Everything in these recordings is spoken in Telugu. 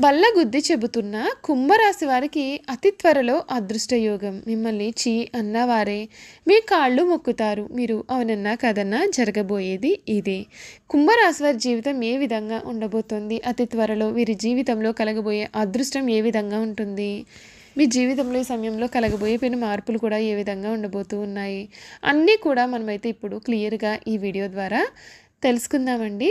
బల్లగుద్ది చెబుతున్న కుంభరాశి వారికి అతి త్వరలో అదృష్టయోగం. మిమ్మల్ని చీ అన్నవారే. మీ కాళ్ళు మొక్కుతారు. మీరు అవునన్నా కదన్నా జరగబోయేది ఇదే. కుంభరాశి వారి జీవితం ఏ విధంగా ఉండబోతోంది? అతి త్వరలో వీరి జీవితంలో కలగబోయే అదృష్టం ఏ విధంగా ఉంటుంది? మీ జీవితంలో ఈ సమయంలో కలగబోయే పెను మార్పులు కూడా ఏ విధంగా ఉండబోతూ ఉన్నాయి? అన్నీ కూడా మనమైతే ఇప్పుడు క్లియర్గా ఈ వీడియో ద్వారా తెలుసుకుందామండి.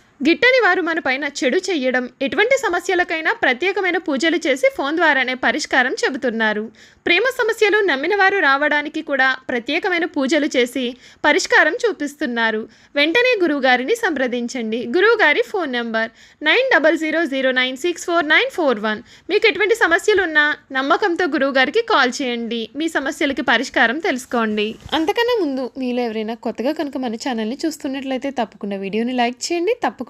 గిట్టని వారు మన పైన చెడు చెయ్యడం ఎటువంటి సమస్యలకైనా ప్రత్యేకమైన పూజలు చేసి ఫోన్ ద్వారానే పరిష్కారం చెబుతున్నారు. ప్రేమ సమస్యలు నమ్మిన వారు రావడానికి కూడా ప్రత్యేకమైన పూజలు చేసి పరిష్కారం చూపిస్తున్నారు. వెంటనే గురువుగారిని సంప్రదించండి. గురువుగారి phone number nine double zero zero nine six four nine four one. మీకు ఎటువంటి సమస్యలున్నా నమ్మకంతో గురువుగారికి కాల్ చేయండి. మీ సమస్యలకి పరిష్కారం తెలుసుకోండి. అంతకన్నా ముందు మీలో ఎవరైనా కొత్తగా కనుక మన ఛానల్ని చూస్తున్నట్లయితే తప్పకుండా వీడియోని లైక్ చేయండి. తప్పకుండా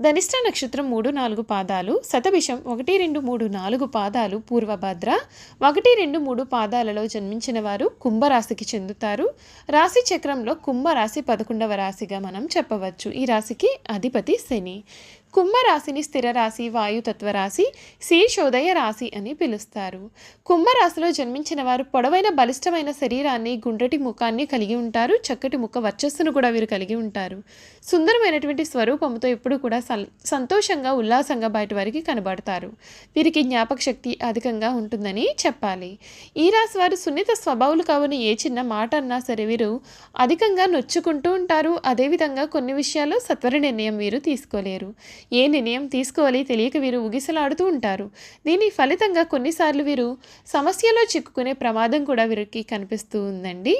ధనిష్ట నక్షత్రం మూడు నాలుగు పాదాలు శతభిషం ఒకటి రెండు మూడు నాలుగు పాదాలు పూర్వభద్ర ఒకటి రెండు మూడు పాదాలలో జన్మించిన వారు కుంభరాశికి చెందుతారు. రాశి చక్రంలో కుంభరాశి పదకొండవ రాశిగా మనం చెప్పవచ్చు. ఈ రాశికి అధిపతి శని. కుంభరాశిని స్థిర రాశి వాయుతత్వ రాశి శీర్షోదయ రాశి అని పిలుస్తారు. కుంభరాశిలో జన్మించిన వారు పొడవైన బలిష్టమైన శరీరాన్ని గుండ్రటి ముఖాన్ని కలిగి ఉంటారు. చక్కటి ముఖ వర్చస్సును కూడా వీరు కలిగి ఉంటారు. సుందరమైనటువంటి స్వరూపంతో ఎప్పుడు కూడా సంతోషంగా ఉల్లాసంగా బయట వారికి కనబడతారు. వీరికి జ్ఞాపక శక్తి అధికంగా ఉంటుందని చెప్పాలి. ఈ రాశి వారు సున్నిత స్వభావులు కావున ఏ చిన్న మాట అన్నా సరే వీరు అధికంగా నొచ్చుకుంటూ ఉంటారు. అదేవిధంగా కొన్ని విషయాల్లో సత్వర నిర్ణయం వీరు తీసుకోలేరు. ఏ నిర్ణయం తీసుకోవాలి తెలియక వీరు ఉగిసలాడుతూ ఉంటారు. దీని ఫలితంగా కొన్నిసార్లు వీరు సమస్యలో చిక్కుకునే ప్రమాదం కూడా వీరికి కనిపిస్తూ ఉందండి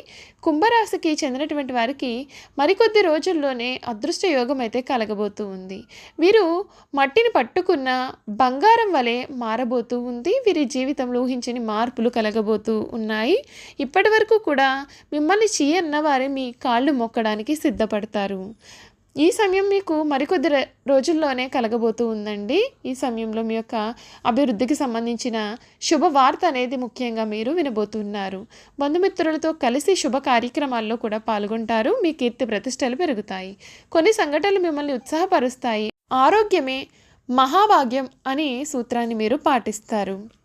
కుంభరాశికి చెందినటువంటి వారికి మరికొద్ది రోజుల్లోనే అదృష్ట యోగం అయితే కలగబోతూ ఉంది. వీరు మట్టిని పట్టుకున్న బంగారం వలె మారబోతూ ఉంది. వీరి జీవితంలో ఊహించని మార్పులు కలగబోతూ ఉన్నాయి. ఇప్పటి వరకు కూడా మిమ్మల్ని చీయన్న వారే మీ కాళ్ళు మొక్కడానికి సిద్ధపడతారు. ఈ సమయం మీకు మరికొద్ది రోజుల్లోనే కలగబోతూ ఉందండి. ఈ సమయంలో మీ యొక్క అభివృద్ధికి సంబంధించిన శుభవార్త అనేది ముఖ్యంగా మీరు వినబోతున్నారు. బంధుమిత్రులతో కలిసి శుభ కార్యక్రమాల్లో కూడా పాల్గొంటారు. మీ కీర్తి ప్రతిష్టలు పెరుగుతాయి. కొన్ని సంఘటనలు మిమ్మల్ని ఉత్సాహపరుస్తాయి. ఆరోగ్యమే మహాభాగ్యం అనే సూత్రాన్ని మీరు పాటిస్తారు.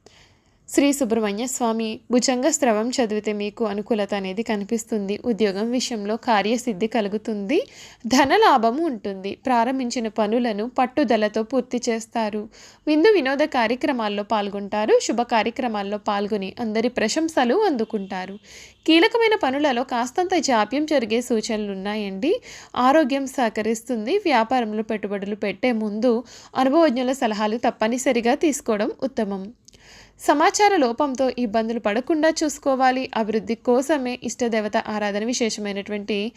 శ్రీ సుబ్రహ్మణ్య స్వామి భుజంగ స్రవం చదివితే మీకు అనుకూలత అనేది కనిపిస్తుంది. ఉద్యోగం విషయంలో కార్యసిద్ధి కలుగుతుంది. ధనలాభం ఉంటుంది. ప్రారంభించిన పనులను పట్టుదలతో పూర్తి చేస్తారు. విందు వినోద కార్యక్రమాల్లో పాల్గొంటారు. శుభ కార్యక్రమాల్లో పాల్గొని అందరి ప్రశంసలు అందుకుంటారు. కీలకమైన పనులలో కాస్తంత జాప్యం జరిగే సూచనలు ఉన్నాయండి. ఆరోగ్యం సహకరిస్తుంది. వ్యాపారంలో పెట్టుబడులు పెట్టే ముందు అనుభవజ్ఞుల సలహాలు తప్పనిసరిగా తీసుకోవడం ఉత్తమం. సమాచార లోపంతో ఇబ్బందులు పడకుండా చూసుకోవాలి. అభివృద్ధి కోసమే ఇష్టదేవత ఆరాధన విశేషమైనటువంటి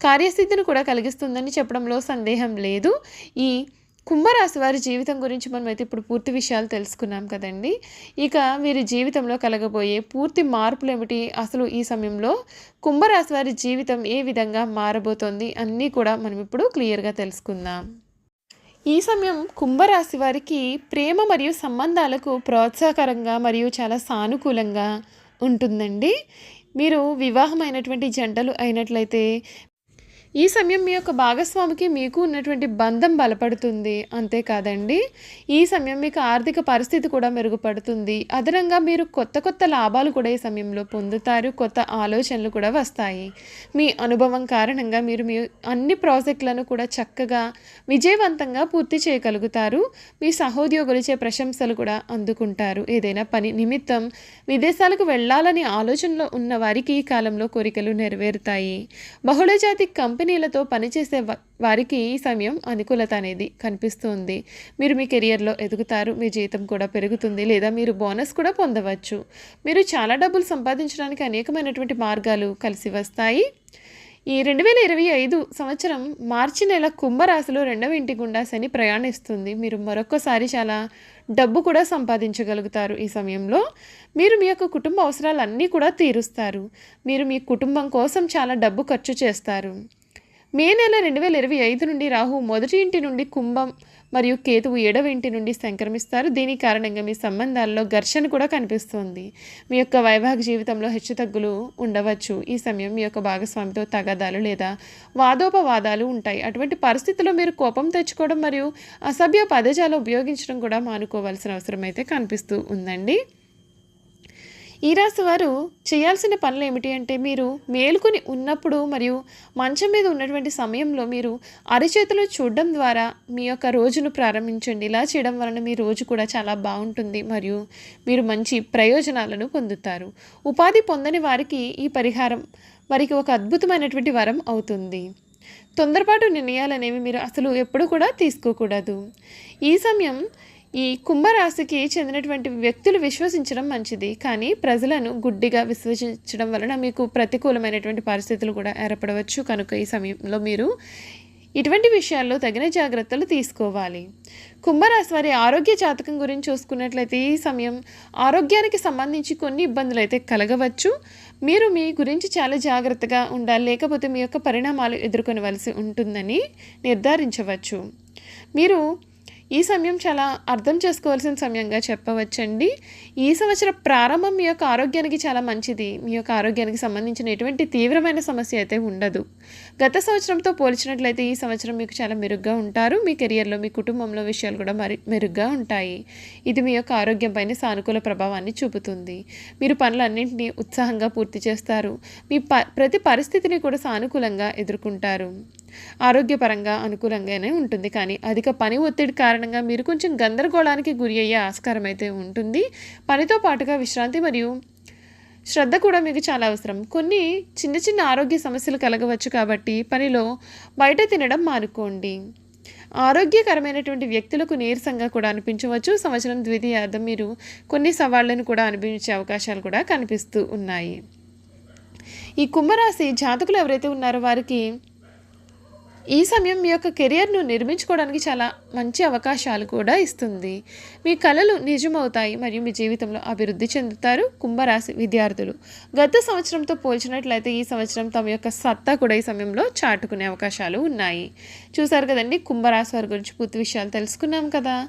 కార్యసిద్ధిని కూడా కలిగిస్తుందని చెప్పడంలో సందేహం లేదు. ఈ కుంభరాశి వారి జీవితం గురించి మనం అయితే ఇప్పుడు పూర్తి విషయాలు తెలుసుకున్నాం కదండి. ఇక వీరి జీవితంలో కలగబోయే పూర్తి మార్పులు ఏమిటి అసలు ఈ సమయంలో కుంభరాశి వారి జీవితం ఏ విధంగా మారబోతోంది? అన్నీ కూడా మనం ఇప్పుడు క్లియర్గా తెలుసుకుందాం. ఈ సమయం కుంభరాశి వారికి ప్రేమ మరియు సంబంధాలకు ప్రోత్సాహకరంగా మరియు చాలా సానుకూలంగా ఉంటుందండి. మీరు వివాహమైనటువంటి జంటలు అయినట్లయితే ఈ సమయం మీ యొక్క భాగస్వామికి మీకు ఉన్నటువంటి బంధం బలపడుతుంది. అంతేకాదండి ఈ సమయం మీకు ఆర్థిక పరిస్థితి కూడా మెరుగుపడుతుంది. అదనంగా మీరు కొత్త కొత్త లాభాలు కూడా ఈ సమయంలో పొందుతారు. కొత్త ఆలోచనలు కూడా వస్తాయి. మీ అనుభవం కారణంగా మీరు మీ అన్ని ప్రాజెక్టులను కూడా చక్కగా విజయవంతంగా పూర్తి చేయగలుగుతారు. మీ సహోద్యోగులచే ప్రశంసలు కూడా అందుకుంటారు. ఏదైనా పని నిమిత్తం విదేశాలకు వెళ్ళాలని ఆలోచనలో ఉన్న వారికి ఈ కాలంలో కోరికలు నెరవేరుతాయి. బహుళజాతి కంపెనీ కంపెనీలతో పనిచేసే వ- వారికి ఈ సమయం అనుకూలత అనేది కనిపిస్తుంది. మీరు మీ కెరియర్లో ఎదుగుతారు మీ జీతం కూడా పెరుగుతుంది లేదా మీరు బోనస్ కూడా పొందవచ్చు. మీరు చాలా డబ్బులు సంపాదించడానికి అనేకమైనటువంటి మార్గాలు కలిసి వస్తాయి. ఈ రెండు వేల ఇరవై ఐదు సంవత్సరం మార్చి నెల కుంభరాశిలో రెండవ ఇంటి గుండా శని ప్రయాణిస్తుంది. మీరు మరొకసారి చాలా డబ్బు కూడా సంపాదించగలుగుతారు ఈ సమయంలో. మీరు మీ యొక్క కుటుంబ అవసరాలన్నీ కూడా తీరుస్తారు. మీరు మీ కుటుంబం కోసం చాలా డబ్బు ఖర్చు చేస్తారు. మే నెల రెండు వేల ఇరవై ఐదు నుండి రాహు మొదటి ఇంటి నుండి కుంభం మరియు కేతువు ఏడవ ఇంటి నుండి సంక్రమిస్తారు. దీని కారణంగా మీ సంబంధాల్లో ఘర్షణ కూడా కనిపిస్తుంది. మీ యొక్క వైవాహిక జీవితంలో హెచ్చుతగ్గులు ఉండవచ్చు. ఈ సమయం మీ యొక్క భాగస్వామితో తగాదాలు లేదా వాదోపవాదాలు ఉంటాయి. అటువంటి పరిస్థితుల్లో మీరు కోపం తెచ్చుకోవడం మరియు అసభ్య పదజాలు ఉపయోగించడం కూడా మానుకోవాల్సిన అవసరం అయితే కనిపిస్తూ ఉందండి. ఈ రాశి వారు చేయాల్సిన పనులు ఏమిటి అంటే మీరు మేలుకొని ఉన్నప్పుడు మరియు మంచం మీద ఉన్నటువంటి సమయంలో మీరు అరిచేతులు చూడడం ద్వారా మీ యొక్క రోజును ప్రారంభించండి. ఇలా చేయడం వలన మీ రోజు కూడా చాలా బాగుంటుంది మరియు మీరు మంచి ప్రయోజనాలను పొందుతారు. ఉపాధి పొందని వారికి ఈ పరిహారం వారికి ఒక అద్భుతమైనటువంటి వరం అవుతుంది. తొందరపాటు నిర్ణయాలు అనేవి మీరు అసలు ఎప్పుడు కూడా తీసుకోకూడదు. ఈ సమయం ఈ కుంభరాశికి చెందినటువంటి వ్యక్తులు విశ్వసించడం మంచిది కానీ ప్రజలను గుడ్డిగా విశ్వసించడం వలన మీకు ప్రతికూలమైనటువంటి పరిస్థితులు కూడా ఏర్పడవచ్చు. కనుక ఈ సమయంలో మీరు ఇటువంటి విషయాల్లో తగిన జాగ్రత్తలు తీసుకోవాలి. కుంభరాశి వారి ఆరోగ్య జాతకం గురించి చూసుకున్నట్లయితే ఈ సమయం ఆరోగ్యానికి సంబంధించి కొన్ని ఇబ్బందులు అయితే కలగవచ్చు. మీరు మీ గురించి చాలా జాగ్రత్తగా ఉండాలి లేకపోతే మీ యొక్క పరిణామాలు ఎదుర్కొనవలసి ఉంటుందని నిర్ధారించవచ్చు. మీరు ఈ సమయం చాలా అర్థం చేసుకోవాల్సిన సమయంగా చెప్పవచ్చండి. ఈ సంవత్సరం ప్రారంభం మీ యొక్క ఆరోగ్యానికి చాలా మంచిది. మీ యొక్క ఆరోగ్యానికి సంబంధించిన ఎటువంటి తీవ్రమైన సమస్య అయితే ఉండదు. గత సంవత్సరంతో పోల్చినట్లయితే ఈ సంవత్సరం మీకు చాలా మెరుగ్గా ఉంటారు. మీ కెరియర్లో మీ కుటుంబంలో విషయాలు కూడా మరి మెరుగ్గా ఉంటాయి. ఇది మీ యొక్క ఆరోగ్యంపైన సానుకూల ప్రభావాన్ని చూపుతుంది. మీరు పనులన్నింటినీ ఉత్సాహంగా పూర్తి చేస్తారు. మీ ప ప్రతి పరిస్థితిని కూడా సానుకూలంగా ఎదుర్కొంటారు. ఆరోగ్యపరంగా అనుకూలంగానే ఉంటుంది. కానీ అధిక పని ఒత్తిడి కారణంగా మీరు కొంచెం గందరగోళానికి గురి అయ్యే ఆస్కారం అయితే ఉంటుంది. పనితో పాటుగా విశ్రాంతి మరియు శ్రద్ధ కూడా మీకు చాలా అవసరం. కొన్ని చిన్న చిన్న ఆరోగ్య సమస్యలు కలగవచ్చు కాబట్టి పనిలో బయట తినడం మానుకోండి. ఆరోగ్యకరమైనటువంటి వ్యక్తులకు నీరసంగా కూడా అనిపించవచ్చు. సంవత్సరం ద్వితీయార్థం మీరు కొన్ని సవాళ్ళను కూడా అనుభవించే అవకాశాలు కూడా కనిపిస్తూ ఉన్నాయి. ఈ కుంభరాశి జాతకులు ఎవరైతే ఉన్నారో వారికి ఈ సమయం మీ యొక్క కెరియర్ను నిర్మించుకోవడానికి చాలా మంచి అవకాశాలు కూడా ఇస్తుంది. మీ కళలు నిజమవుతాయి మరియు మీ జీవితంలో అభివృద్ధి చెందుతారు కుంభరాశి విద్యార్థులు. గత సంవత్సరంతో పోల్చినట్లయితే ఈ సంవత్సరం తమ యొక్క సత్తా కూడా ఈ సమయంలో చాటుకునే అవకాశాలు ఉన్నాయి. చూసారు కదండి కుంభరాశి వారి గురించి పూర్తి విషయాలు తెలుసుకున్నాం కదా.